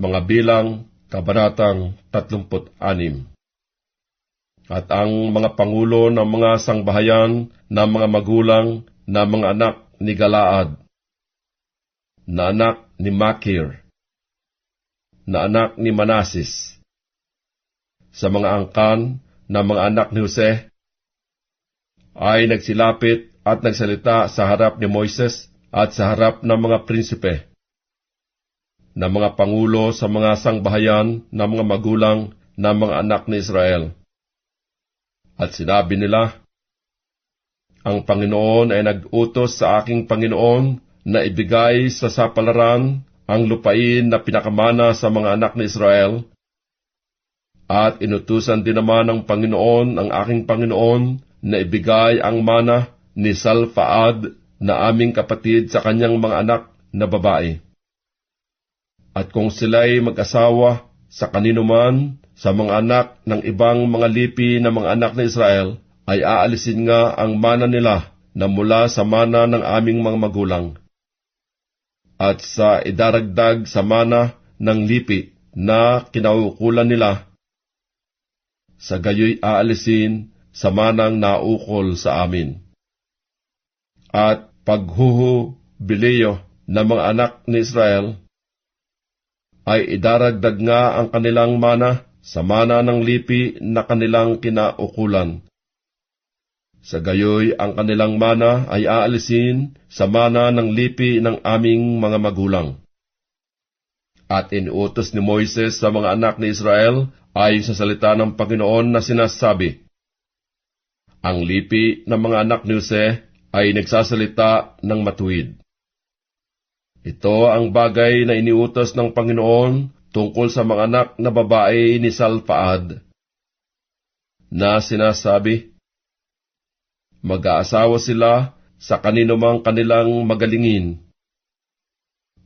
mga bilang, kabanatang 36. At ang mga pangulo ng mga sangbahayan na mga magulang na mga anak ni Galaad, na anak ni Makir, na anak ni Manasis, sa mga angkan na mga anak ni Jose, ay nagsilapit at nagsalita sa harap ni Moises at sa harap ng mga prinsipe, na mga pangulo sa mga sangbahayan na mga magulang na mga anak ni Israel. At sinabi nila, Ang Panginoon ay nag-utos sa aking Panginoon na ibigay sa sapalaran ang lupain na pinakamana sa mga anak ni Israel, at inutusan din naman ng Panginoon ang aking Panginoon na ibigay ang mana ni Salfaad na aming kapatid sa kanyang mga anak na babae. At kung sila'y mag-asawa sa kanino man sa mga anak ng ibang mga lipi na mga anak ni Israel, ay aalisin nga ang mana nila na mula sa mana ng aming mga magulang. At sa idaragdag sa mana ng lipi na kinaukulan nila, sa gayoy aalisin sa manang naukol sa amin. At paghuhu biliyo ng mga anak ni Israel, ay idaragdag nga ang kanilang mana sa mana ng lipi na kanilang kinaukulan. Sa gayoy, ang kanilang mana ay aalisin sa mana ng lipi ng aming mga magulang. At inuutos ni Moises sa mga anak ni Israel ay sa salita ng Panginoon na sinasabi, Ang lipi ng mga anak ni Jose ay nagsasalita ng matuwid. Ito ang bagay na iniutos ng Panginoon tungkol sa mga anak na babae ni Salfaad, na sinasabi, Mag-aasawa sila sa kanino mang kanilang magalingin,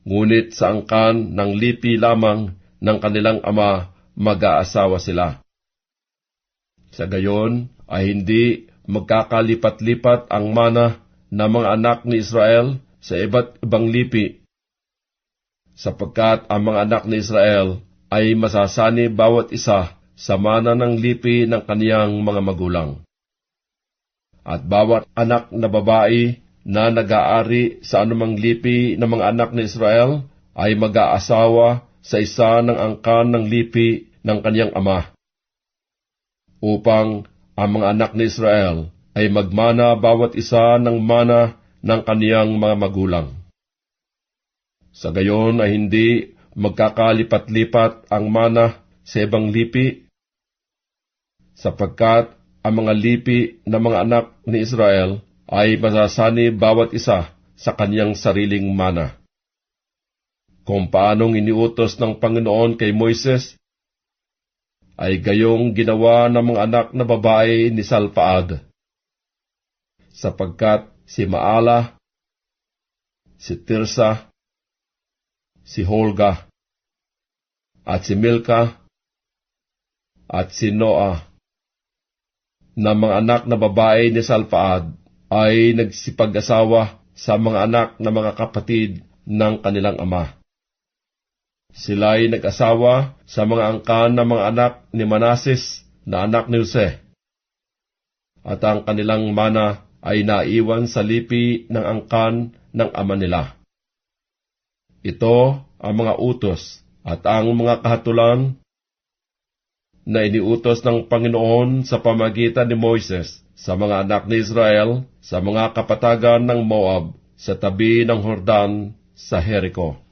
ngunit sa angkan ng lipi lamang ng kanilang ama mag-aasawa sila. Sa gayon ay hindi magkakalipat-lipat ang mana ng mga anak ni Israel sa iba't ibang lipi sapagkat ang mga anak ni Israel ay masasani bawat isa sa mana ng lipi ng kaniyang mga magulang. At bawat anak na babae na nag-aari sa anumang lipi ng mga anak ni Israel ay mag-aasawa sa isa ng angkan ng lipi ng kaniyang ama, upang ang mga anak ni Israel ay magmana bawat isa ng mana ng kaniyang mga magulang. Sa gayon ay hindi magkakalipat-lipat ang mana sa ibang lipi, sapagkat ang mga lipi ng mga anak ni Israel ay masasani bawat isa sa kanyang sariling mana. Kung paanong iniutos ng Panginoon kay Moises, ay gayong ginawa ng mga anak na babae ni Salpaad, sapagkat si Maala, si Tirsa, si Holga, at si Milka, at si Noah, na mga anak na babae ni Salfaad ay nagsipag-asawa sa mga anak na mga kapatid ng kanilang ama. Sila'y nag-asawa sa mga angkan ng mga anak ni Manasis na anak ni Jose. At ang kanilang mana ay naiwan sa lipi ng angkan ng ama nila. Ito ang mga utos at ang mga kahatulan na iniutos ng Panginoon sa pamagitan ni Moises sa mga anak ni Israel sa mga kapatagan ng Moab sa tabi ng Hordan sa Jericho.